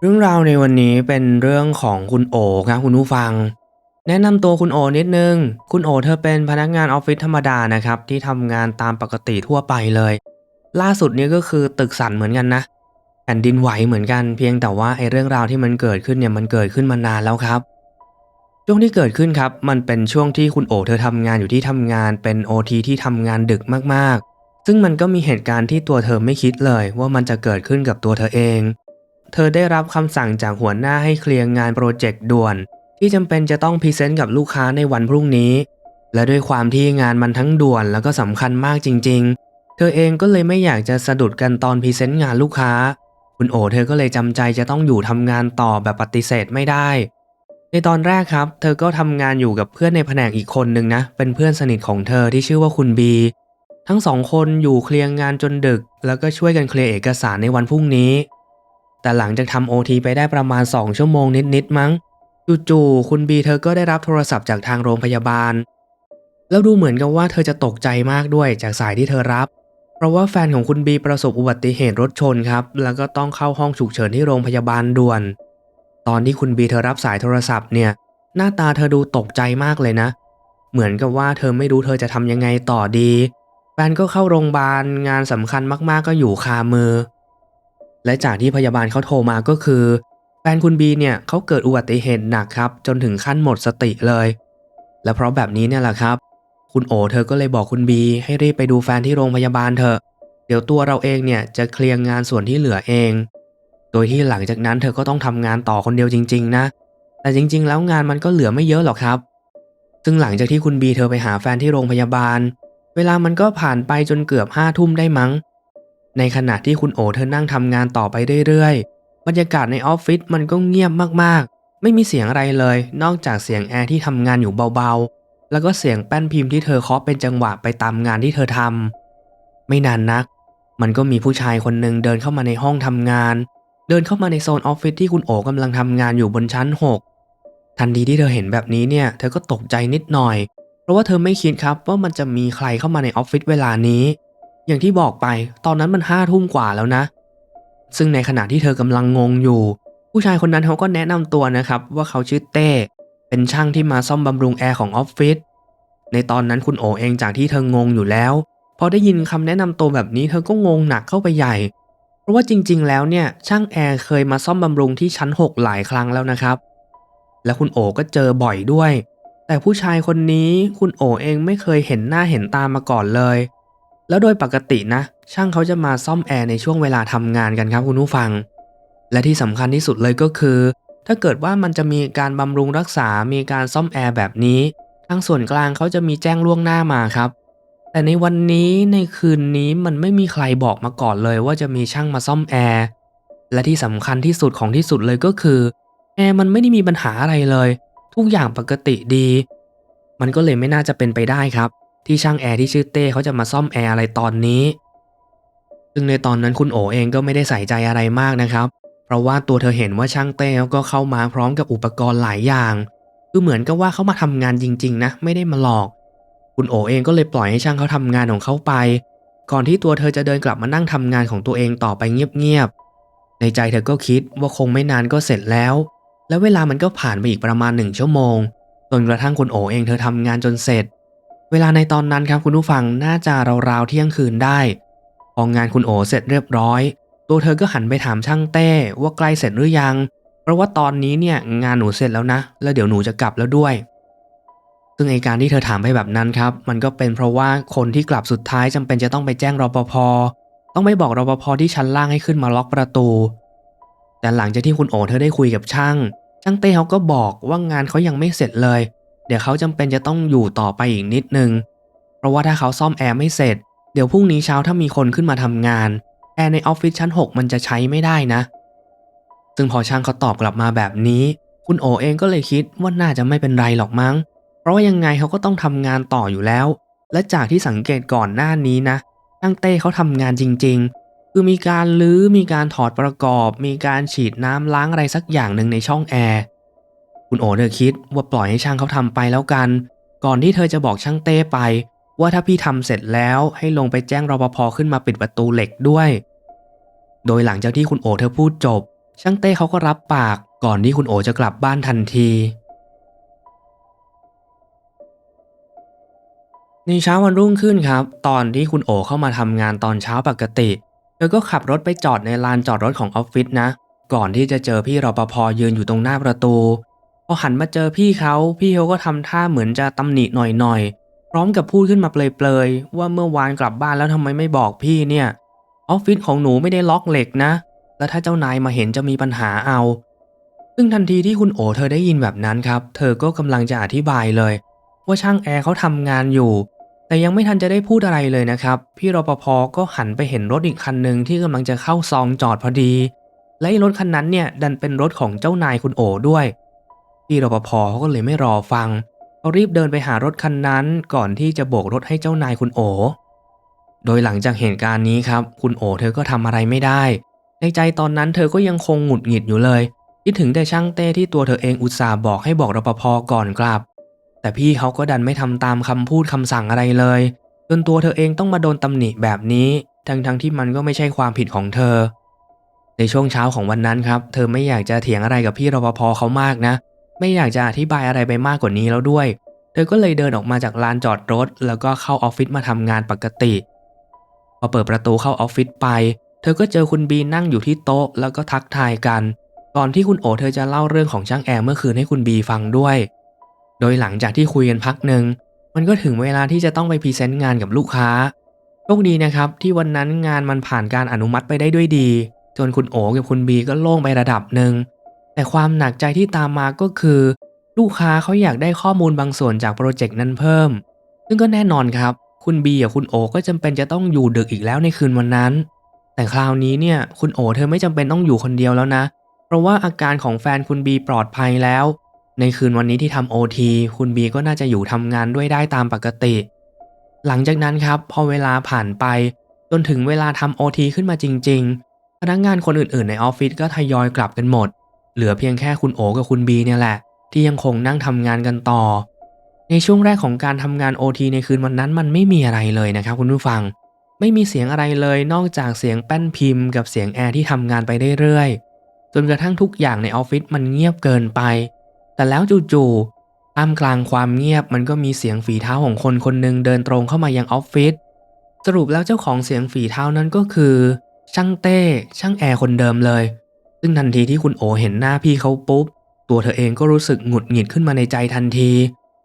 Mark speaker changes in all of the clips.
Speaker 1: เรื่องราวในวันนี้เป็นเรื่องของคุณโอครับคุณผู้ฟัง แนะนำตัวคุณโอนิดนึง คุณโอเธอเป็นพนักงานออฟฟิศธรรมดานะครับที่ทำงานตามปกติทั่วไปเลย ล่าสุดนี้ก็คือตึกสั่นเหมือนกันนะแผ่นดินไหวเหมือนกันเพียงแต่ว่าไอ้เรื่องราวที่มันเกิดขึ้นเนี่ยมันเกิดขึ้นมานานแล้วครับ ช่วงที่เกิดขึ้นครับ มันเป็นช่วงที่คุณโอเธอทำงานอยู่ที่ทำงานเป็นโอทีที่ทำงานดึกมากๆ ซึ่งมันก็มีเหตุการณ์ที่ตัวเธอไม่คิดเลย ว่ามันจะเกิดขึ้นกับตัวเธอเอง เธอได้รับคำสั่งจากหัวหน้าให้เคลียร์งานโปรเจกต์ด่วน ที่จำเป็นจะต้องพรีเซนต์กับลูกค้าในวันพรุ่งนี้ และด้วยความที่งานมันทั้งด่วนแล้วก็สำคัญมากจริง ๆ เธอเองก็เลยไม่อยากจะสะดุดกันตอนพรีเซนต์งานลูกค้า คุณโอเธอก็เลยจำใจจะต้องอยู่ทำงานต่อแบบปฏิเสธไม่ได้ ในตอนแรกครับ เธอก็ทำงานอยู่กับเพื่อนในแผนกอีกคนนึงนะ เป็นเพื่อนสนิทของเธอที่ชื่อว่าคุณบีทั้งสองคนอยู่เคลียร์งานจนดึก แล้วก็ช่วยกันเคลียร์เอกสารในวันพรุ่งนี้ แต่หลังจากทำโอทีไปได้ประมาณ 2 ชั่วโมงนิดๆมั้ง จู่ๆคุณบีเธอก็ได้รับโทรศัพท์จากทางโรงพยาบาล แล้วดูเหมือนกับว่าเธอจะตกใจมากด้วยจากสายที่เธอรับ เพราะว่าแฟนของคุณบีประสบอุบัติเหตุรถชนครับ แล้วก็ต้องเข้าห้องฉุกเฉินที่โรงพยาบาลด่วน ตอนที่คุณบีเธอรับสายโทรศัพท์เนี่ย หน้าตาเธอดูตกใจมากเลยนะ เหมือนกับว่าเธอไม่รู้เธอจะทำยังไงต่อดี แฟนก็เข้าโรงพยาบาลงานสำคัญมากๆก็อยู่คามือ และจากที่พยาบาลเขาโทรมาก็คือแฟนคุณบีเนี่ยเขาเกิดอุบัติเหตุหนักครับ จนถึงขั้นหมดสติเลย และเพราะแบบนี้เนี่ยแหละครับ คุณโอเธอก็เลยบอกคุณบีให้รีบไปดูแฟนที่โรงพยาบาลเถอะเดี๋ยวตัวเราเองเนี่ยจะเคลียร์งานส่วนที่เหลือเอง โดยที่หลังจากนั้นเธอก็ต้องทำงานต่อคนเดียวจริง ๆ นะ แต่จริง ๆ แล้วงานมันก็เหลือไม่เยอะหรอกครับ ซึ่งหลังจากที่คุณบีเธอไปหาแฟนที่โรงพยาบาล เวลามันก็ผ่านไปจนเกือบห้าทุ่มได้มั้ง ในขณะที่คุณโอเธอนั่งทำงานต่อไปเรื่อยๆ บรรยากาศในออฟฟิศมันก็เงียบมากๆ ไม่มีเสียงอะไรเลย นอกจากเสียงแอร์ที่ทำงานอยู่เบาๆ แล้วก็เสียงแป้นพิมพ์ที่เธอเคาะเป็นจังหวะไปตามงานที่เธอทำไม่นานนัก มันก็มีผู้ชายคนหนึ่งเดินเข้ามาในห้องทำงาน เดินเข้ามาในโซนออฟฟิศที่คุณโอกำลังทำงานอยู่บนชั้น 6 ทันทีที่เธอเห็นแบบนี้เนี่ย เธอก็ตกใจนิดหน่อย เพราะว่าเธอไม่คิดครับว่ามันจะมีใครเข้ามาในออฟฟิศเวลานี้ อย่างที่บอกไป ตอนนั้นมันห้าทุ่มกว่าแล้วนะ ซึ่งในขณะที่เธอกำลังงงอยู่ ผู้ชายคนนั้นเขาก็แนะนำตัวนะครับว่าเขาชื่อเต้ เป็นช่างที่มาซ่อมบำรุงแอร์ของออฟฟิศ ในตอนนั้นคุณโอเองจากที่เธองงอยู่แล้ว พอได้ยินคำแนะนำตัวแบบนี้เธอก็งงหนักเข้าไปใหญ่ เพราะว่าจริง ๆ แล้วเนี่ยช่างแอร์เคยมาซ่อมบำรุงที่ชั้น 6 หลายครั้งแล้วนะครับ และคุณโอก็เจอบ่อยด้วย แต่ผู้ชายคนนี้คุณโอเองไม่เคยเห็นหน้าเห็นตามาก่อนเลย แล้วโดยปกตินะ ช่างเขาจะมาซ่อมแอร์ในช่วงเวลาทำงานกันครับคุณผู้ฟัง และที่สำคัญที่สุดเลยก็คือ ถ้าเกิดว่ามันจะมีการบำรุงรักษา มีการซ่อมแอร์แบบนี้ ทางส่วนกลางเขาจะมีแจ้งล่วงหน้ามาครับ แต่ในวันนี้ในคืนนี้มันไม่มีใครบอกมาก่อนเลยว่าจะมีช่างมาซ่อมแอร์ และที่สำคัญที่สุดของที่สุดเลยก็คือแอร์มันไม่ได้มีปัญหาอะไรเลย ทุกอย่างปกติดี มันก็เลยไม่น่าจะเป็นไปได้ครับ ที่ช่างแอร์ที่ชื่อเต้เขาจะมาซ่อมแอร์อะไรตอนนี้ ซึ่งในตอนนั้นคุณโอเองก็ไม่ได้ใส่ใจอะไรมากนะครับ เพราะว่าตัวเธอเห็นว่าช่างเต้เขาก็เข้ามาพร้อมกับอุปกรณ์หลายอย่าง คือเหมือนกับว่าเขามาทำงานจริง ๆ นะ ไม่ได้มาหลอก คุณโอเองก็เลยปล่อยให้ช่างเขาทำงานของเขาไป ก่อนที่ตัวเธอจะเดินกลับมานั่งทำงานของตัวเองต่อไปเงียบๆ ในใจเธอก็คิดว่าคงไม่นานก็เสร็จแล้ว แล้วเวลามันก็ผ่านไปอีกประมาณหนึ่งชั่วโมงจนกระทั่งคุณโอเองเธอทำงานจนเสร็จ เวลาในตอนนั้นครับคุณผู้ฟังน่าจะราวๆเที่ยงคืนได้พองานคุณโอเสร็จเรียบร้อย ตัวเธอก็หันไปถามช่างเต้ว่าใกล้เสร็จหรือยัง เพราะว่าตอนนี้เนี่ยงานหนูเสร็จแล้วนะ แล้วเดี๋ยวหนูจะกลับแล้วด้วย ซึ่งไอการที่เธอถามไปแบบนั้นครับ มันก็เป็นเพราะว่าคนที่กลับสุดท้ายจำเป็นจะต้องไปแจ้งรปภต้องไปบอกรปภที่ชั้นล่างให้ขึ้นมาล็อกประตู แต่หลังจากที่คุณโอเธอได้คุยกับช่าง ช่างเต้เขาก็บอกว่างานเขายังไม่เสร็จเลย เดี๋ยวเขาจำเป็นจะต้องอยู่ต่อไปอีกนิดนึง เพราะว่าถ้าเขาซ่อมแอร์ไม่เสร็จ เดี๋ยวพรุ่งนี้เช้าถ้ามีคนขึ้นมาทำงาน แอร์ในออฟฟิศชั้น 6 มันจะใช้ไม่ได้นะ ซึ่งพอช่างเขาตอบกลับมาแบบนี้ คุณโอเองก็เลยคิดว่าน่าจะไม่เป็นไรหรอกมั้ง เพราะว่ายังไงเขาก็ต้องทำงานต่ออยู่แล้ว และจากที่สังเกตก่อนหน้านี้นะช่างเต้เขาทำงานจริง ๆ คือมีการลื้อมีการถอดประกอบ มีการฉีดน้ำล้างอะไรสักอย่างหนึ่งในช่องแอร์ คุณโอเธอคิดว่าปล่อยให้ช่างเขาทำไปแล้วกัน ก่อนที่เธอจะบอกช่างเต้ไป ว่าถ้าพี่ทำเสร็จแล้วให้ลงไปแจ้งรปภขึ้นมาปิดประตูเหล็กด้วย โดยหลังจากที่คุณโอเธอพูดจบ ช่างเต้เขาก็รับปาก ก่อนที่คุณโอจะกลับบ้านทันที ในเช้าวันรุ่งขึ้นครับ ตอนที่คุณโอเข้ามาทำงานตอนเช้าปกติ เธอก็ขับรถไปจอดในลานจอดรถของออฟฟิศนะ ก่อนที่จะเจอพี่รปภยืนอยู่ตรงหน้าประตู พอหันมาเจอพี่เขา พี่เขาก็ทำท่าเหมือนจะตำหนิหน่อยๆ พร้อมกับพูดขึ้นมาเปลยๆ ว่าเมื่อวานกลับบ้านแล้วทำไมไม่บอกพี่เนี่ย ออฟฟิศของหนูไม่ได้ล็อกเหล็กนะ แล้วถ้าเจ้านายมาเห็นจะมีปัญหาเอา ซึ่งทันทีที่คุณโอเธอได้ยินแบบนั้นครับ เธอก็กำลังจะอธิบายเลย ว่าช่างแอร์เขาทำงานอยู่ แต่ยังไม่ทันจะได้พูดอะไรเลยนะครับ พี่รปภก็หันไปเห็นรถอีกคันหนึ่งที่กำลังจะเข้าซองจอดพอดี และรถคันนั้นเนี่ยดันเป็นรถของเจ้านายคุณโอด้วย พี่รปภเขาก็เลยไม่รอฟังเขารีบเดินไปหารถคันนั้นก่อนที่จะโบกรถให้เจ้านายคุณโอ โดยหลังจากเหตุการณ์นี้ครับ คุณโอเธอก็ทำอะไรไม่ได้ ในใจตอนนั้นเธอก็ยังคงหงุดหงิดอยู่เลยคิดถึงแต่ช่างเต้ที่ตัวเธอเองอุตส่าห์บอกให้บอกรปภก่อนกลับ แต่พี่เขาก็ดันไม่ทำตามคำพูดคำสั่งอะไรเลยจนตัวเธอเองต้องมาโดนตำหนิแบบนี้ ทั้งๆทที่มันก็ไม่ใช่ความผิดของเธอ ในช่วงเช้าของวันนั้นครับ เธอไม่อยากจะเถียงอะไรกับพี่รปภเขามากนะ ไม่อยากจะอธิบายอะไรไปมากกว่านี้แล้วด้วย เธอก็เลยเดินออกมาจากลานจอดรถ แล้วก็เข้าออฟฟิศมาทำงานปกติ พอเปิดประตูเข้าออฟฟิศไป เธอก็เจอคุณบีนั่งอยู่ที่โต๊ะ แล้วก็ทักทายกัน ก่อนที่คุณโอเธอจะเล่าเรื่องของช่างแอร์เมื่อคืนให้คุณบีฟังด้วย โดยหลังจากที่คุยกันพักหนึ่งมันก็ถึงเวลาที่จะต้องไปพรีเซนต์งานกับลูกค้าโชคดีนะครับที่วันนั้นงานมันผ่านการอนุมัติไปได้ด้วยดี จนคุณโอกับคุณบีก็โล่งไประดับหนึ่ง แต่ความหนักใจที่ตามมาก็คือ ลูกค้าเขาอยากได้ข้อมูลบางส่วนจากโปรเจกต์นั้นเพิ่ม ซึ่งก็แน่นอนครับ คุณบีกับคุณโอก็จำเป็นจะต้องอยู่ดึกอีกแล้วในคืนวันนั้น แต่คราวนี้เนี่ยคุณโอเธอไม่จำเป็นต้องอยู่คนเดียวแล้วนะ เพราะว่าอาการของแฟนคุณบีปลอดภัยแล้ว ในคืนวันนี้ที่ทำโอทีคุณบีก็น่าจะอยู่ทำงานด้วยได้ตามปกติ หลังจากนั้นครับพอเวลาผ่านไป จนถึงเวลาทำโอทีขึ้นมาจริง ๆ พนักงานคนอื่นๆ ในออฟฟิศก็ทยอยกลับกันหมด เหลือเพียงแค่คุณโอกับคุณบีเนี่ยแหละ ที่ยังคงนั่งทำงานกันต่อ ในช่วงแรกของการทำงาน OT ในคืนวันนั้นมันไม่มีอะไรเลยนะครับคุณผู้ฟัง ไม่มีเสียงอะไรเลยนอกจากเสียงแป้นพิมพ์ กับเสียงแอร์ที่ทำงานไปเรื่อยๆจนกระทั่งทุกอย่างในออฟฟิศมันเงียบเกินไป แต่แล้วจู่ๆท่ามกลางความเงียบมันก็มีเสียงฝีเท้าของคนคนหนึ่งเดินตรงเข้ามายังออฟฟิศสรุปแล้วเจ้าของเสียงฝีเท้านั้นก็คือ ช่างเต้ ช่างแอร์คนเดิมเลย ซึ่งทันทีที่คุณโอเห็นหน้าพี่เขาปุ๊บ ตัวเธอเองก็รู้สึกหงุดหงิดขึ้นมาในใจทันที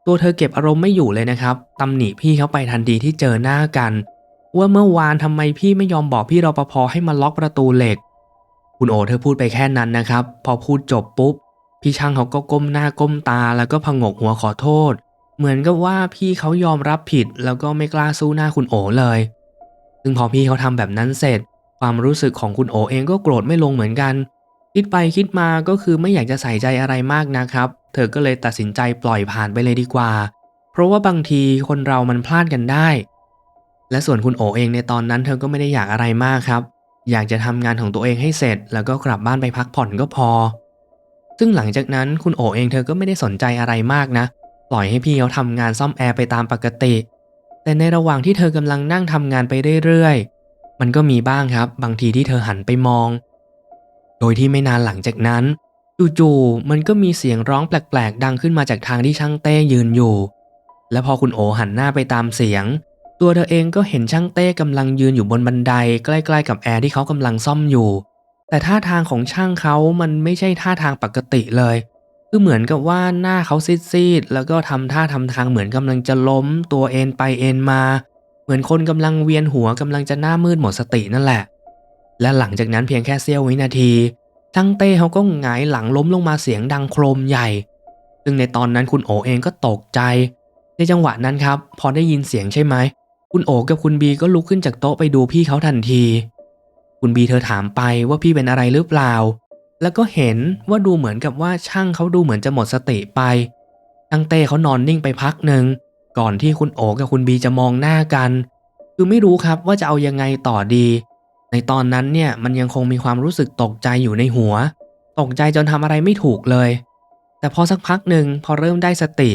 Speaker 1: ตัวเธอเก็บอารมณ์ไม่อยู่เลยนะครับตำหนิพี่เขาไปทันทีที่เจอหน้ากัน ว่าเมื่อวานทำไมพี่ไม่ยอมบอกพี่รปภให้มาล็อกประตูเหล็ก คุณโอเธอพูดไปแค่นั้นนะครับ พอพูดจบปุ๊บ พี่ช่างเขาก็ก้มหน้าก้มตาแล้วก็พงกหัวขอโทษ เหมือนกับว่าพี่เขายอมรับผิดแล้วก็ไม่กล้าสู้หน้าคุณโอเลย ซึ่งพอพี่เขาทำแบบนั้นเสร็จ ความรู้สึกของคุณโอเองก็โกรธไม่ลงเหมือนกัน คิดไปคิดมาก็คือไม่อยากจะใส่ใจอะไรมากนะครับ เธอก็เลยตัดสินใจปล่อยผ่านไปเลยดีกว่า เพราะว่าบางทีคนเรามันพลาดกันได้ และส่วนคุณโอเองในตอนนั้นเธอก็ไม่ได้อยากอะไรมากครับ อยากจะทำงานของตัวเองให้เสร็จ แล้วก็กลับบ้านไปพักผ่อนก็พอ ซึ่งหลังจากนั้นคุณโอเองเธอก็ไม่ได้สนใจอะไรมากนะ ปล่อยให้พี่เขาทำงานซ่อมแอร์ไปตามปกติ แต่ในระหว่างที่เธอกำลังนั่งทำงานไปเรื่อยๆ มันก็มีบ้างครับ บางทีที่เธอหันไปมอง โดยที่ไม่นานหลังจากนั้นจู่ๆมันก็มีเสียงร้องแปลกๆ ดังขึ้นมาจากทางที่ช่างเต้ยืนอยู่ และพอคุณโอหันหน้าไปตามเสียง ตัวเธอเองก็เห็นช่างเต้กำลังยืนอยู่บนบันไดใกล้ๆกับแอร์ที่เขากำลังซ่อมอยู่ แต่ท่าทางของช่างเขามันไม่ใช่ท่าทางปกติเลย คือเหมือนกับว่าหน้าเขาซีดๆแล้วก็ทำท่าทำทางเหมือนกำลังจะล้ม ตัวเอ็นไปเอ็นมา เหมือนคนกำลังเวียนหัวกำลังจะหน้ามืดหมดสตินั่นแหละ และหลังจากนั้นเพียงแค่เสี้ยววินาทีช่างเต้เขาก็หงายหลังล้มลงมาเสียงดังโครมใหญ่ ซึ่งในตอนนั้นคุณโอเองก็ตกใจ ในจังหวะนั้นครับ พอได้ยินเสียงใช่ไหม คุณโอกับคุณบีก็ลุกขึ้นจากโต๊ะไปดูพี่เขาทันที คุณบีเธอถามไปว่าพี่เป็นอะไรหรือเปล่า แล้วก็เห็นว่าดูเหมือนกับว่าช่างเขาดูเหมือนจะหมดสติไปช่างเต้เขานอนนิ่งไปพักหนึ่งก่อนที่คุณโอกับคุณบีจะมองหน้ากัน คือไม่รู้ครับว่าจะเอายังไงต่อดี ในตอนนั้นเนี่ยมันยังคงมีความรู้สึกตกใจอยู่ในหัว ตกใจจนทำอะไรไม่ถูกเลย แต่พอสักพักหนึ่งพอเริ่มได้สติ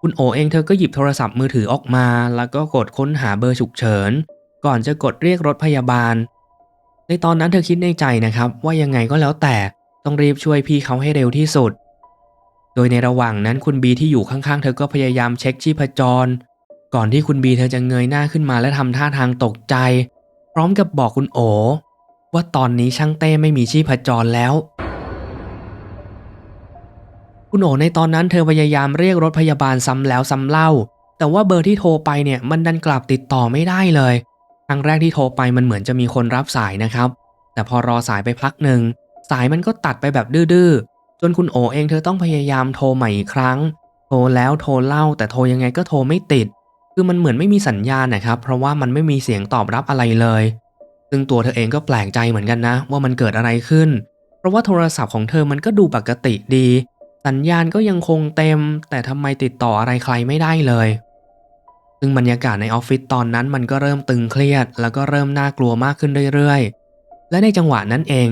Speaker 1: คุณโอเองเธอก็หยิบโทรศัพท์มือถือออกมา แล้วก็กดค้นหาเบอร์ฉุกเฉิน ก่อนจะกดเรียกรถพยาบาล ในตอนนั้นเธอคิดในใจนะครับว่ายังไงก็แล้วแต่ตต้องรีบช่วยพี่เขาให้เร็วที่สุด โดยในระหว่างนั้นคุณบีที่อยู่ข้างๆ เธอก็พยายามเช็คชีพจร ก่อนที่คุณบีเธอจะเงยหน้าขึ้นมาและทำท่าทางตกใจ พร้อมกับบอกคุณโอ ว่าตอนนี้ช่างเต้ไม่มีชีพจรแล้ว คุณโอในตอนนั้นเธอพยายามเรียกรถพยาบาลซ้ำแล้วซ้ำเล่า แต่ว่าเบอร์ที่โทรไปเนี่ยมันดันกลับติดต่อไม่ได้เลยครั้งแรกที่โทรไปมันเหมือนจะมีคนรับสายนะครับ แต่พอรอสายไปพักหนึ่งสายมันก็ตัดไปแบบดื้อๆจนคุณโอเองเธอต้องพยายามโทรใหม่อีกครั้ง โทรแล้วโทรเล่าแต่โทรยังไงก็โทรไม่ติด คือมันเหมือนไม่มีสัญญาณนะครับ เพราะว่ามันไม่มีเสียงตอบรับอะไรเลย ซึ่งตัวเธอเองก็แปลกใจเหมือนกันนะ ว่ามันเกิดอะไรขึ้น เพราะว่าโทรศัพท์ของเธอมันก็ดูปกติดี สัญญาณก็ยังคงเต็ม แต่ทำไมติดต่ออะไรใครไม่ได้เลย ซึ่งบรรยากาศในออฟฟิศตอนนั้นมันก็เริ่มตึงเครียด แล้วก็เริ่มน่ากลัวมากขึ้นเรื่อยๆ และในจังหวะนั้นเอง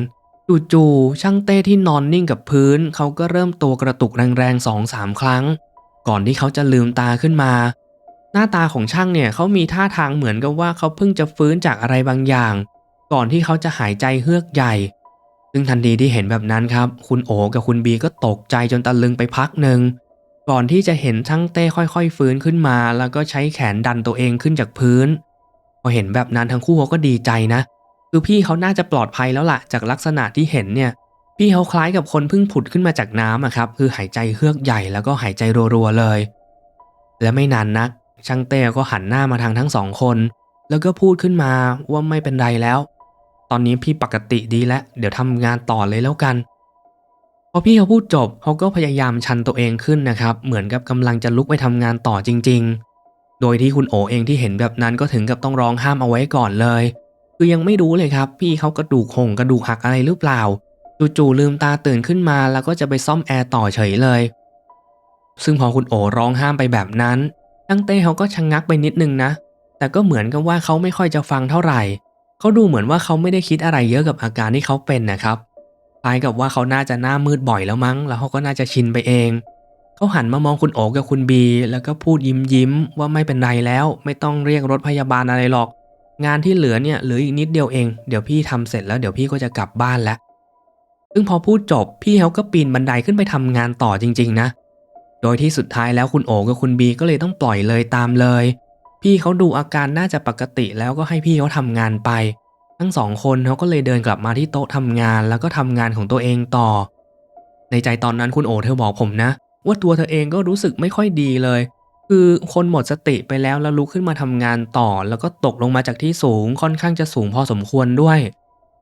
Speaker 1: จู่ๆช่างเต้ที่นอนนิ่งกับพื้น เขาก็เริ่มตัวกระตุกแรงๆสองสามครั้ง ก่อนที่เขาจะลืมตาขึ้นมา หน้าตาของช่างเนี่ยเขามีท่าทางเหมือนกับว่าเขาเพิ่งจะฟื้นจากอะไรบางอย่าง ก่อนที่เขาจะหายใจเฮือกใหญ่ ซึ่งทันทีที่เห็นแบบนั้นครับ คุณโอกับคุณบีก็ตกใจจนตะลึงไปพักหนึ่งก่อนที่จะเห็นช่างเต้ค่อยๆ ฟื้นขึ้นมา แล้วก็ใช้แขนดันตัวเองขึ้นจากพื้น พอเห็นแบบนั้นทั้งคู่เขาก็ดีใจนะ คือพี่เขาน่าจะปลอดภัยแล้วล่ะ จากลักษณะที่เห็นเนี่ย พี่เขาคล้ายกับคนเพิ่งผุดขึ้นมาจากน้ำอะครับ คือหายใจเฮือกใหญ่แล้วก็หายใจรัวๆเลย และไม่นานนัก ช่างเต้ก็หันหน้ามาทางทั้งสองคน แล้วก็พูดขึ้นมาว่าไม่เป็นไรแล้ว ตอนนี้พี่ปกติดีแล้ว เดี๋ยวทำงานต่อเลยแล้วกันพอพี่เขาพูดจบเขาก็พยายามชันตัวเองขึ้นนะครับ เหมือนกับกำลังจะลุกไปทำงานต่อจริง ๆ โดยที่คุณโอเองที่เห็นแบบนั้นก็ถึงกับต้องร้องห้ามเอาไว้ก่อนเลย คือยังไม่รู้เลยครับ พี่เขากระดูกหงกระดูกหักอะไรหรือเปล่าจู่ๆลืมตาตื่นขึ้นมาแล้วก็จะไปซ่อมแอร์ต่อเฉยเลย ซึ่งพอคุณโอร้องห้ามไปแบบนั้น ตั้งเต้เขาก็ชะงงักไปนิดนึงนะ แต่ก็เหมือนกับว่าเขาไม่ค่อยจะฟังเท่าไหร่ เขาดูเหมือนว่าเขาไม่ได้คิดอะไรเยอะกับอาการที่เขาเป็นนะครับคล้ายกับว่าเขาน่าจะหน้ามืดบ่อยแล้วมั้ง แล้วเขาก็น่าจะชินไปเอง เขาหันมามองคุณโอกับคุณบี แล้วก็พูดยิ้มยิ้มว่าไม่เป็นไรแล้ว ไม่ต้องเรียกรถพยาบาลอะไรหรอก งานที่เหลือเนี่ยเหลืออีกนิดเดียวเอง เดี๋ยวพี่ทำเสร็จแล้วเดี๋ยวพี่ก็จะกลับบ้านแล้วซึ่งพอพูดจบพี่เขาก็ปีนบันไดขึ้นไปทำงานต่อจริง ๆ นะโดยที่สุดท้ายแล้วคุณโอกับคุณบีก็เลยต้องปล่อยเลยตามเลย พี่เขาดูอาการน่าจะปกติแล้วก็ให้พี่เขาทำงานไป ทั้งสองคนเขาก็เลยเดินกลับมาที่โต๊ะทำงานแล้วก็ทำงานของตัวเองต่อ ในใจตอนนั้นคุณโอเธอบอกผมนะ ว่าตัวเธอเองก็รู้สึกไม่ค่อยดีเลย คือคนหมดสติไปแล้วแล้วลุกขึ้นมาทำงานต่อ แล้วก็ตกลงมาจากที่สูงค่อนข้างจะสูงพอสมควรด้วย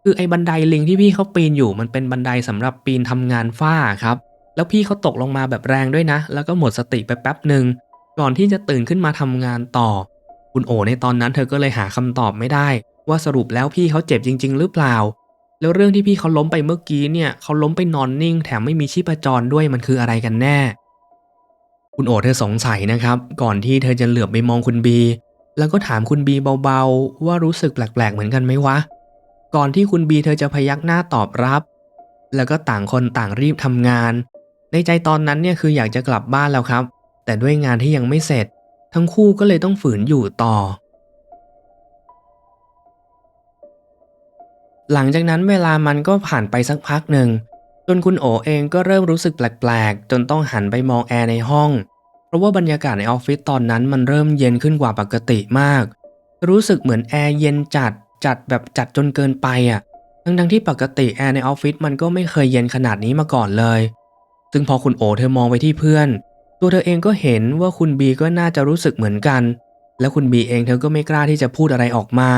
Speaker 1: คือไอ้บันไดลิงที่พี่เขาปีนอยู่มันเป็นบันไดสำหรับปีนทำงานฝ้าครับ แล้วพี่เขาตกลงมาแบบแรงด้วยนะ แล้วก็หมดสติไปแป๊บหนึ่งก่อนที่จะตื่นขึ้นมาทำงานต่อ คุณโอในตอนนั้นเธอก็เลยหาคำตอบไม่ได้ ว่าสรุปแล้วพี่เขาเจ็บจริง ๆ หรือเปล่า แล้วเรื่องที่พี่เขาล้มไปเมื่อกี้เนี่ยเขาล้มไปนอนนิ่ง แถมไม่มีชีพจรด้วยมันคืออะไรกันแน่ คุณโอเธอสงสัยนะครับ ก่อนที่เธอจะเหลือบไปมองคุณบี แล้วก็ถามคุณบีเบาๆ ว่ารู้สึกแปลกๆเหมือนกันไหมวะ ก่อนที่คุณบีเธอจะพยักหน้าตอบรับ แล้วก็ต่างคนต่างรีบทำงาน ในใจตอนนั้นเนี่ยคืออยากจะกลับบ้านแล้วครับ แต่ด้วยงานที่ยังไม่เสร็จ ทั้งคู่ก็เลยต้องฝืนอยู่ต่อ หลังจากนั้นเวลามันก็ผ่านไปสักพักหนึ่งจนคุณโอเองก็เริ่มรู้สึกแปลกๆ จนต้องหันไปมองแอร์ในห้อง เพราะว่าบรรยากาศในออฟฟิศตอนนั้นมันเริ่มเย็นขึ้นกว่าปกติมาก รู้สึกเหมือนแอร์เย็นจัดจัดแบบจัดจนเกินไปอะ ทั้งๆที่ปกติแอร์ในออฟฟิศมันก็ไม่เคยเย็นขนาดนี้มาก่อนเลย ซึ่งพอคุณโอเธอมองไปที่เพื่อน ตัวเธอเองก็เห็นว่าคุณบีก็น่าจะรู้สึกเหมือนกัน และคุณบีเองเธอก็ไม่กล้าที่จะพูดอะไรออกมา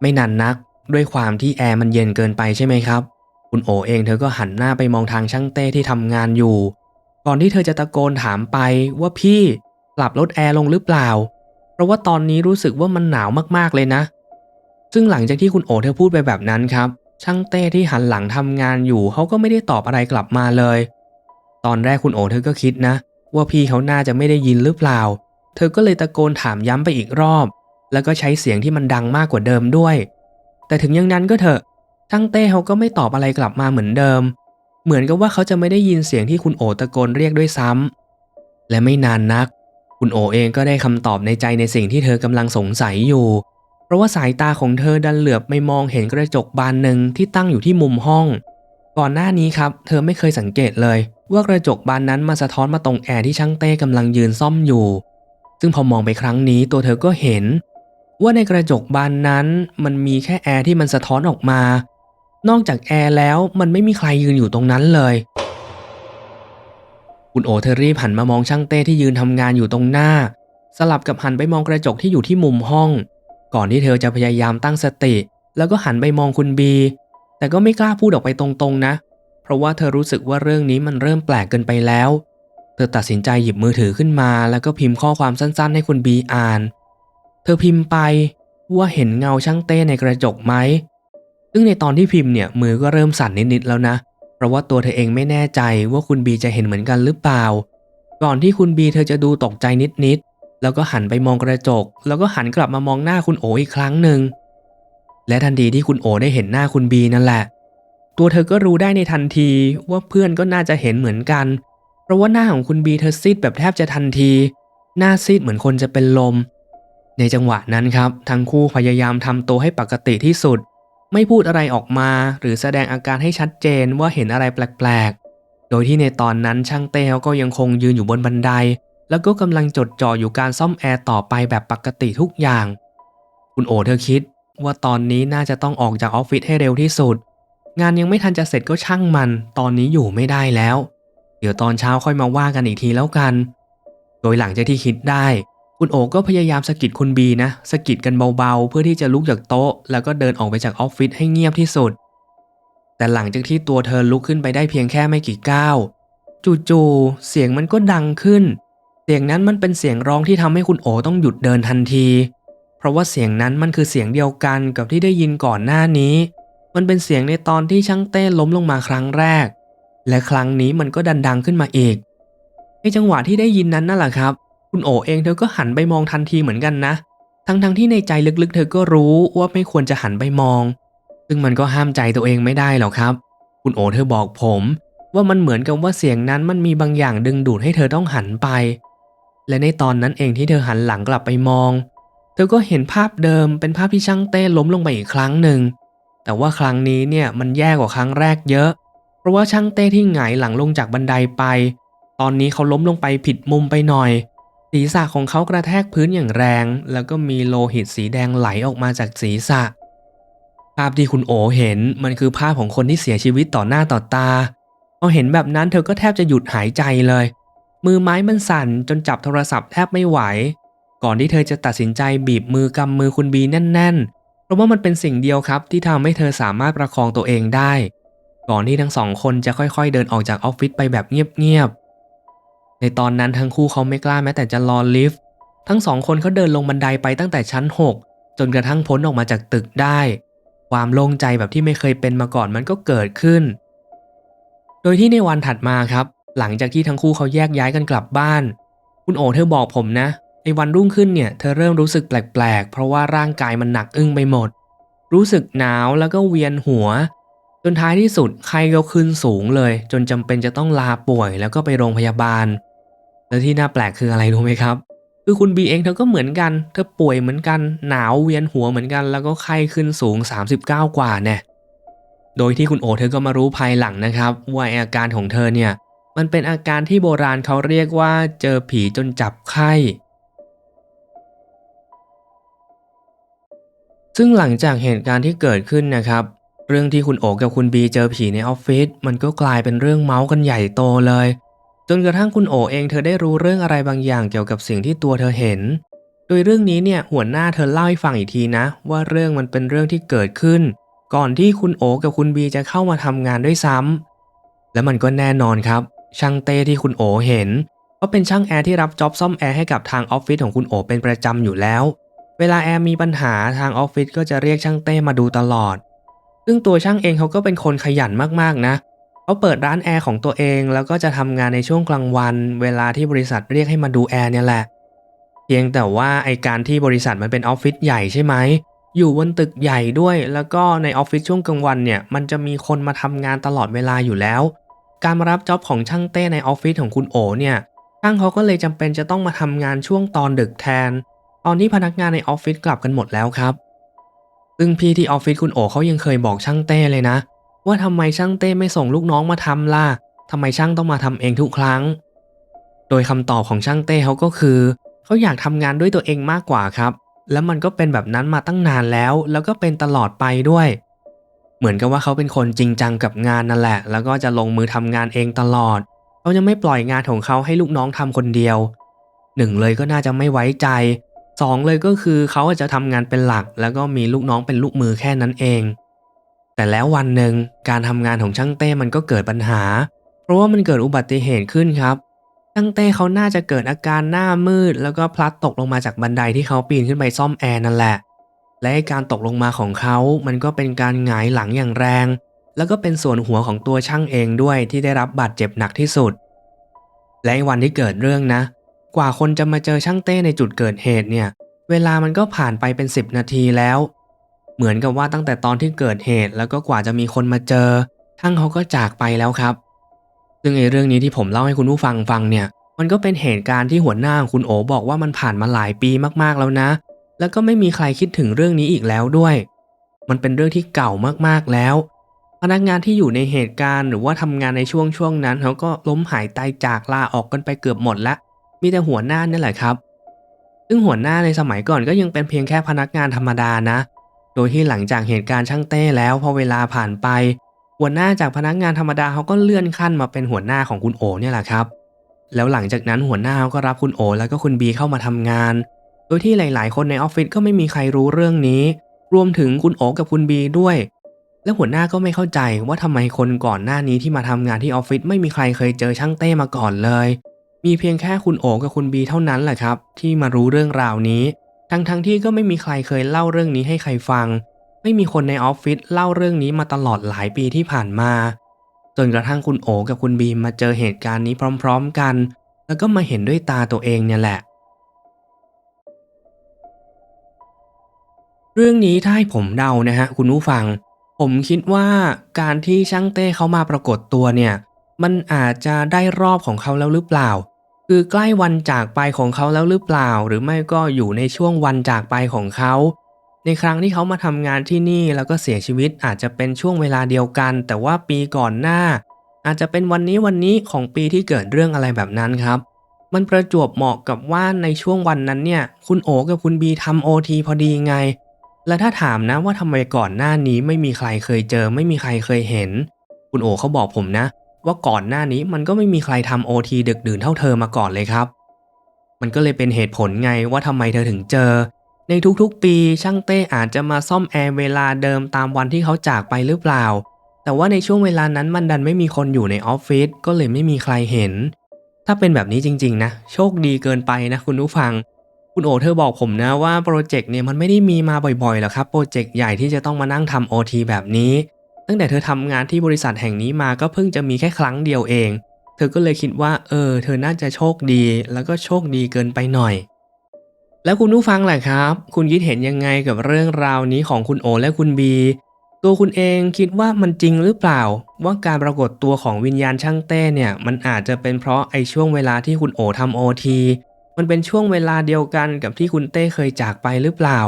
Speaker 1: ไม่นานนักด้วยความที่แอร์มันเย็นเกินไปใช่ไหมครับ คุณโอเองเธอก็หันหน้าไปมองทางช่างเต้ที่ทำงานอยู่ ก่อนที่เธอจะตะโกนถามไปว่าพี่ปรับลดแอร์ลงหรือเปล่า เพราะว่าตอนนี้รู้สึกว่ามันหนาวมากๆเลยนะ ซึ่งหลังจากที่คุณโอเธอพูดไปแบบนั้นครับ ช่างเต้ที่หันหลังทำงานอยู่เขาก็ไม่ได้ตอบอะไรกลับมาเลย ตอนแรกคุณโอเธอก็คิดนะ ว่าพี่เขาน่าจะไม่ได้ยินหรือเปล่า เธอก็เลยตะโกนถามย้ำไปอีกรอบ แล้วก็ใช้เสียงที่มันดังมากกว่าเดิมด้วย แต่ถึงอย่างนั้นก็เถอะช่างเต้เขาก็ไม่ตอบอะไรกลับมาเหมือนเดิม เหมือนกับว่าเขาจะไม่ได้ยินเสียงที่คุณโอตะโกนเรียกด้วยซ้ำและไม่นานนัก คุณโอเองก็ได้คำตอบในใจในสิ่งที่เธอกำลังสงสัยอยู่ เพราะว่าสายตาของเธอดันเหลือบไปมองเห็นกระจกบานหนึ่งที่ตั้งอยู่ที่มุมห้อง ก่อนหน้านี้ครับ เธอไม่เคยสังเกตเลย ว่ากระจกบานนั้นมาสะท้อนมาตรงแอร์ที่ช่างเต้กำลังยืนซ่อมอยู่ ซึ่งพอมองไปครั้งนี้ตัวเธอก็เห็น ว่าในกระจกบานนั้นมันมีแค่แอร์ที่มันสะท้อนออกมา นอกจากแอร์แล้วมันไม่มีใครยืนอยู่ตรงนั้นเลยคุณโอเธอรีบหันมามองช่างเต้ที่ยืนทำงานอยู่ตรงหน้า สลับกับหันไปมองกระจกที่อยู่ที่มุมห้อง ก่อนที่เธอจะพยายามตั้งสติ แล้วก็หันไปมองคุณบี แต่ก็ไม่กล้าพูดออกไปตรงๆนะ เพราะว่าเธอรู้สึกว่าเรื่องนี้มันเริ่มแปลกเกินไปแล้ว เธอตัดสินใจหยิบมือถือขึ้นมา แล้วก็พิมพ์ข้อความสั้นๆ ให้คุณบีอ่าน เธอพิมพ์ไปว่าเห็นเงาช่างเต้ในกระจกไหม ซึ่งในตอนที่พิมพ์เนี่ยมือก็เริ่มสั่นนิดๆแล้วนะ เพราะว่าตัวเธอเองไม่แน่ใจว่าคุณบีจะเห็นเหมือนกันหรือเปล่า ก่อนที่คุณบีเธอจะดูตกใจนิดๆ แล้วก็หันไปมองกระจก แล้วก็หันกลับมามองหน้าคุณโออีกครั้งหนึ่ง และทันทีที่คุณโอได้เห็นหน้าคุณบีนั่นแหละ ตัวเธอก็รู้ได้ในทันทีว่าเพื่อนก็น่าจะเห็นเหมือนกัน เพราะว่าหน้าของคุณบีเธอซีดแบบแทบจะทันที หน้าซีดเหมือนคนจะเป็นลม ในจังหวะนั้นครับ ทั้งคู่พยายามทำตัวให้ปกติที่สุด ไม่พูดอะไรออกมา หรือแสดงอาการให้ชัดเจนว่าเห็นอะไรแปลกๆ โดยที่ในตอนนั้นช่างเต้เขาก็ยังคงยืนอยู่บนบันได แล้วก็กำลังจดจ่ออยู่การซ่อมแอร์ต่อไปแบบปกติทุกอย่าง คุณโอเธอคิดว่าตอนนี้น่าจะต้องออกจากออฟฟิศให้เร็วที่สุด งานยังไม่ทันจะเสร็จก็ช่างมัน ตอนนี้อยู่ไม่ได้แล้ว เดี๋ยวตอนเช้าค่อยมาว่ากันอีกทีแล้วกัน โดยหลังจากที่คิดได้ คุณโอก็พยายามสะกิดคุณบีนะสะกิดกันเบาๆ เพื่อที่จะลุกจากโต๊ะ แล้วก็เดินออกไปจากออฟฟิศให้เงียบที่สุด แต่หลังจากที่ตัวเธอลุกขึ้นไปได้เพียงแค่ไม่กี่ก้าวจู่ๆเสียงมันก็ดังขึ้น เสียงนั้นมันเป็นเสียงร้องที่ทำให้คุณโอต้องหยุดเดินทันที เพราะว่าเสียงนั้นมันคือเสียงเดียวกันกับที่ได้ยินก่อนหน้านี้ มันเป็นเสียงในตอนที่ช่างเต้ล้มลงมาครั้งแรก และครั้งนี้มันก็ดันดังขึ้นมาอีกในจังหวะที่ได้ยินนั้นนั่นแหละครับ คุณโอเองเธอก็หันไปมองทันทีเหมือนกันนะ ทั้งๆทที่ในใจลึกๆ เธอก็รู้ว่าไม่ควรจะหันไปมอง ซึ่งมันก็ห้ามใจตัวเองไม่ได้หรอกครับ คุณโอเธอบอกผม ว่ามันเหมือนกับว่าเสียงนั้นมันมีบางอย่างดึงดูดให้เธอต้องหันไป และในตอนนั้นเองที่เธอหันหลังกลับไปมอง เธอก็เห็นภาพเดิมเป็นภาพที่ช่างเต้ล้มลงไปอีกครั้งหนึ่ง แต่ว่าครั้งนี้เนี่ยมันแย่กว่าครั้งแรกเยอะ เพราะว่าช่างเต้ที่หงายหลังลงจากบันไดไป ตอนนี้เขาล้มลงไปผิดมุมไปหน่อย ศีรษะของเขากระแทกพื้นอย่างแรง แล้วก็มีโลหิตสีแดงไหลออกมาจากศีรษะ ภาพที่คุณโอเห็นมันคือภาพของคนที่เสียชีวิตต่อหน้าต่อตาพอเห็นแบบนั้นเธอก็แทบจะหยุดหายใจเลย มือไม้มันสั่นจนจับโทรศัพท์แทบไม่ไหว ก่อนที่เธอจะตัดสินใจบีบมือกำมือคุณบีแน่น ๆ เพราะว่ามันเป็นสิ่งเดียวครับที่ทำให้เธอสามารถประคองตัวเองได้ ก่อนที่ทั้งสองคนจะค่อยๆ เดินออกจากออฟฟิศไปแบบเงียบๆ ในตอนนั้นทั้งคู่เขาไม่กล้าแม้แต่จะรอลิฟต์ ทั้งสองคนเขาเดินลงบันไดไปตั้งแต่ชั้น 6 จนกระทั่งพ้นออกมาจากตึกได้ ความโล่งใจแบบที่ไม่เคยเป็นมาก่อนมันก็เกิดขึ้น โดยที่ในวันถัดมาครับ หลังจากที่ทั้งคู่เขาแยกย้ายกันกลับบ้าน คุณโอเธอบอกผมนะในวันรุ่งขึ้นเนี่ยเธอเริ่มรู้สึกแปลกๆ เพราะว่าร่างกายมันหนักอึ้งไปหมด รู้สึกหนาวแล้วก็เวียนหัว จนท้ายที่สุดไข้ก็ขึ้นสูงเลย จนจำเป็นจะต้องลาป่วยแล้วก็ไปโรงพยาบาล แล้วที่น่าแปลกคืออะไรรู้ไหมครับ คือคุณบีเองเธอก็เหมือนกัน เธอป่วยเหมือนกัน หนาวเวียนหัวเหมือนกัน แล้วก็ไข้ขึ้นสูง 39 กว่าแน่โดยที่คุณโอเธอก็มารู้ภายหลังนะครับว่าอาการของเธอเนี่ย มันเป็นอาการที่โบราณเขาเรียกว่าเจอผีจนจับไข้ ซึ่งหลังจากเหตุการณ์ที่เกิดขึ้นนะครับ เรื่องที่คุณโอกับคุณบีเจอผีในออฟฟิศมันก็กลายเป็นเรื่องเมาส์กันใหญ่โตเลย จนกระทั่งคุณโอเองเธอได้รู้เรื่องอะไรบางอย่างเกี่ยวกับสิ่งที่ตัวเธอเห็น โดยเรื่องนี้เนี่ยหัวหน้าเธอเล่าให้ฟังอีกทีนะ ว่าเรื่องมันเป็นเรื่องที่เกิดขึ้น ก่อนที่คุณโอกับคุณบีจะเข้ามาทำงานด้วยซ้ำและมันก็แน่นอนครับ ช่างเต้ที่คุณโอเห็นเขาเป็นช่างแอร์ที่รับจ็อบซ่อมแอร์ให้กับทางออฟฟิศของคุณโอเป็นประจำอยู่แล้ว เวลาแอร์มีปัญหาทางออฟฟิศก็จะเรียกช่างเต้มาดูตลอด ซึ่งตัวช่างเองเขาก็เป็นคนขยันมากๆนะเขาเปิดร้านแอร์ของตัวเองแล้วก็จะทำงานในช่วงกลางวัน เวลาที่บริษัทเรียกให้มาดูแอร์เนี่ยแหละ เพียงแต่ว่าไอการที่บริษัทมันเป็นออฟฟิศใหญ่ใช่ไหม อยู่บนตึกใหญ่ด้วย แล้วก็ในออฟฟิศช่วงกลางวันเนี่ยมันจะมีคนมาทำงานตลอดเวลาอยู่แล้ว การมารับจ็อบของช่างเต้ในออฟฟิศของคุณโอเนี่ยช่างเขาก็เลยจำเป็นจะต้องมาทำงานช่วงตอนดึกแทน ตอนที่พนักงานในออฟฟิศกลับกันหมดแล้วครับ ซึ่งพี่ที่ออฟฟิศคุณโอเขายังเคยบอกช่างเต้เลยนะ ว่าทำไมช่างเต้ไม่ส่งลูกน้องมาทำล่ะทำไมช่างต้องมาทำเองทุกครั้ง โดยคำตอบของช่างเต้เขาก็คือเขาอยากทำงานด้วยตัวเองมากกว่าครับ แล้วมันก็เป็นแบบนั้นมาตั้งนานแล้ว แล้วก็เป็นตลอดไปด้วย เหมือนกับว่าเขาเป็นคนจริงจังกับงานนั่นแหละ แล้วก็จะลงมือทำงานเองตลอด เขาจะไม่ปล่อยงานของเขาให้ลูกน้องทำคนเดียวหนึ่งเลยก็น่าจะไม่ไว้ใจสองเลยก็คือเขาอาจจะทำงานเป็นหลัก แล้วก็มีลูกน้องเป็นลูกมือแค่นั้นเอง แต่แล้ววันหนึ่งการทำงานของช่างเต้มันก็เกิดปัญหา เพราะว่ามันเกิดอุบัติเหตุขึ้นครับ ช่างเต้เขาน่าจะเกิดอาการหน้ามืด แล้วก็พลัดตกลงมาจากบันไดที่เขาปีนขึ้นไปซ่อมแอร์นั่นแหละ และไอ้การตกลงมาของเขามันก็เป็นการหงายหลังอย่างแรง แล้วก็เป็นส่วนหัวของตัวช่างเองด้วยที่ได้รับบาดเจ็บหนักที่สุด และไอ้วันที่เกิดเรื่องนะ กว่าคนจะมาเจอช่างเต้ในจุดเกิดเหตุเนี่ย เวลามันก็ผ่านไปเป็น 10 นาทีแล้ว เหมือนกับว่าตั้งแต่ตอนที่เกิดเหตุแล้วก็กว่าจะมีคนมาเจอช่างเขาก็จากไปแล้วครับ ซึ่งไอ้เรื่องนี้ที่ผมเล่าให้คุณผู้ฟังฟังเนี่ย มันก็เป็นเหตุการณ์ที่หัวหน้าของคุณโอบอกว่ามันผ่านมาหลายปีมากๆแล้วนะ แล้วก็ไม่มีใครคิดถึงเรื่องนี้อีกแล้วด้วย มันเป็นเรื่องที่เก่ามากๆแล้ว พนักงานที่อยู่ในเหตุการณ์หรือว่าทำงานในช่วงช่วงนั้นเขาก็ล้มหายตายจากลาออกกันไปเกือบหมดแล้วมีแต่หัวหน้านี่แหละครับ ซึ่งหัวหน้าในสมัยก่อนก็ยังเป็นเพียงแค่พนักงานธรรมดานะ โดยที่หลังจากเหตุการณ์ช่างเต้แล้วพอเวลาผ่านไป หัวหน้าจากพนักงานธรรมดาเขาก็เลื่อนขั้นมาเป็นหัวหน้าของคุณโอเนี่ยแหละครับแล้วหลังจากนั้นหัวหน้าเขาก็รับคุณโอ แล้วก็คุณบีเข้ามาทำงาน ดยที่หลาย ๆ คนในออฟฟิศก็ไม่มีใครรู้เรื่องนี้ รวมถึงคุณโอกับคุณบีด้วย และหัวหน้าก็ไม่เข้าใจว่าทำไมคนก่อนหน้านี้ที่มาทำงานที่ออฟฟิศไม่มีใครเคยเจอช่างเต้มาก่อนเลย มีเพียงแค่คุณโอกับคุณบีเท่านั้นแหละครับ ที่มารู้เรื่องราวนี้ ทั้งๆทที่ก็ไม่มีใครเคยเล่าเรื่องนี้ให้ใครฟัง ไม่มีคนในออฟฟิศเล่าเรื่องนี้มาตลอดหลายปีที่ผ่านมาจนกระทั่งคุณโอกับคุณบีมมาเจอเหตุการณ์นี้พร้อม ๆ กัน แล้วก็มาเห็นด้วยตาตัวเองเนี่ยแหละ เรื่องนี้ถ้าให้ผมเดานะฮะคุณผู้ฟัง ผมคิดว่าการที่ช่างเต้เขามาปรากฏตัวเนี่ย มันอาจจะได้รอบของเขาแล้วหรือเปล่า คือใกล้วันจากไปของเขาแล้วหรือเปล่า หรือไม่ก็อยู่ในช่วงวันจากไปของเขา ในครั้งที่เขามาทำงานที่นี่แล้วก็เสียชีวิตอาจจะเป็นช่วงเวลาเดียวกัน แต่ว่าปีก่อนหน้า อาจจะเป็นวันนี้วันนี้ของปีที่เกิดเรื่องอะไรแบบนั้นครับมันประจวบเหมาะกับว่าในช่วงวันนั้นเนี่ย คุณโอกับคุณบีทำโอทีพอดีไง และถ้าถามนะว่าทำไมก่อนหน้านี้ไม่มีใครเคยเจอ ไม่มีใครเคยเห็น คุณโอเขาบอกผมนะ ว่าก่อนหน้านี้มันก็ไม่มีใครทำโอทีดึกดื่นเท่าเธอมาก่อนเลยครับ มันก็เลยเป็นเหตุผลไงว่าทำไมเธอถึงเจอ ในทุกๆปีช่างเต้อาจจะมาซ่อมแอร์เวลาเดิมตามวันที่เขาจากไปหรือเปล่า แต่ว่าในช่วงเวลานั้นมันดันไม่มีคนอยู่ในออฟฟิศก็เลยไม่มีใครเห็น ถ้าเป็นแบบนี้จริง ๆ นะ โชคดีเกินไปนะคุณผู้ฟัง คุณโอเธอบอกผมนะว่าโปรเจกต์เนี่ยมันไม่ได้มีมาบ่อยๆหรอกครับโปรเจกต์ใหญ่ที่จะต้องมานั่งทำโอทีแบบนี้ ตั้งแต่เธอทำงานที่บริษัทแห่งนี้มาก็เพิ่งจะมีแค่ครั้งเดียวเอง เธอก็เลยคิดว่า เออ เธอน่าจะโชคดี แล้วก็โชคดีเกินไปหน่อย แล้วคุณผู้ฟังล่ะครับ คุณคิดเห็นยังไงกับเรื่องราวนี้ของคุณโอและคุณบีตัวคุณเองคิดว่ามันจริงหรือเปล่า ว่าการปรากฏตัวของวิญญาณช่างเต้เนี่ยมันอาจจะเป็นเพราะไอ้ช่วงเวลาที่คุณโอทำโอที มันเป็นช่วงเวลาเดียวกันกับที่คุณเต้เคยจากไปหรือเปล่า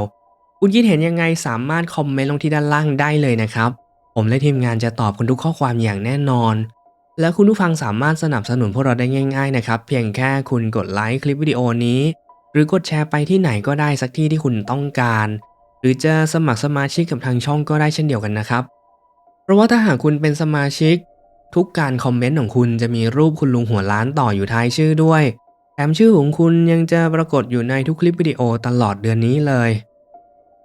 Speaker 1: คุณคิดเห็นยังไงสามารถคอมเมนต์ลงที่ด้านล่างได้เลยนะครับ ผมและทีมงานจะตอบคุณทุกข้อความอย่างแน่นอน และคุณผู้ฟังสามารถสนับสนุนพวกเราได้ง่าย ๆ นะครับ เพียงแค่คุณกดไลค์คลิปวิดีโอนี้ หรือกดแชร์ไปที่ไหนก็ได้สักที่ที่คุณต้องการ หรือจะสมัครสมาชิกกับทางช่องก็ได้เช่นเดียวกันนะครับ เพราะว่าถ้าหากคุณเป็นสมาชิก ทุกการคอมเมนต์ของคุณจะมีรูปคุณลุงหัวล้านต่ออยู่ท้ายชื่อด้วย แถมชื่อของคุณยังจะปรากฏอยู่ในทุกคลิปวิดีโอตลอดเดือนนี้เลย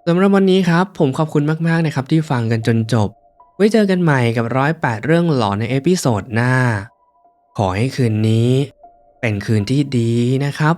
Speaker 1: สำหรับวันนี้ครับ ผมขอบคุณมากๆนะครับที่ฟังกันจนจบ ไว้เจอกันใหม่กับร้อยแปดเรื่องหลอนในเอพิโซดหน้า ขอให้คืนนี้ เป็นคืนที่ดีนะครับ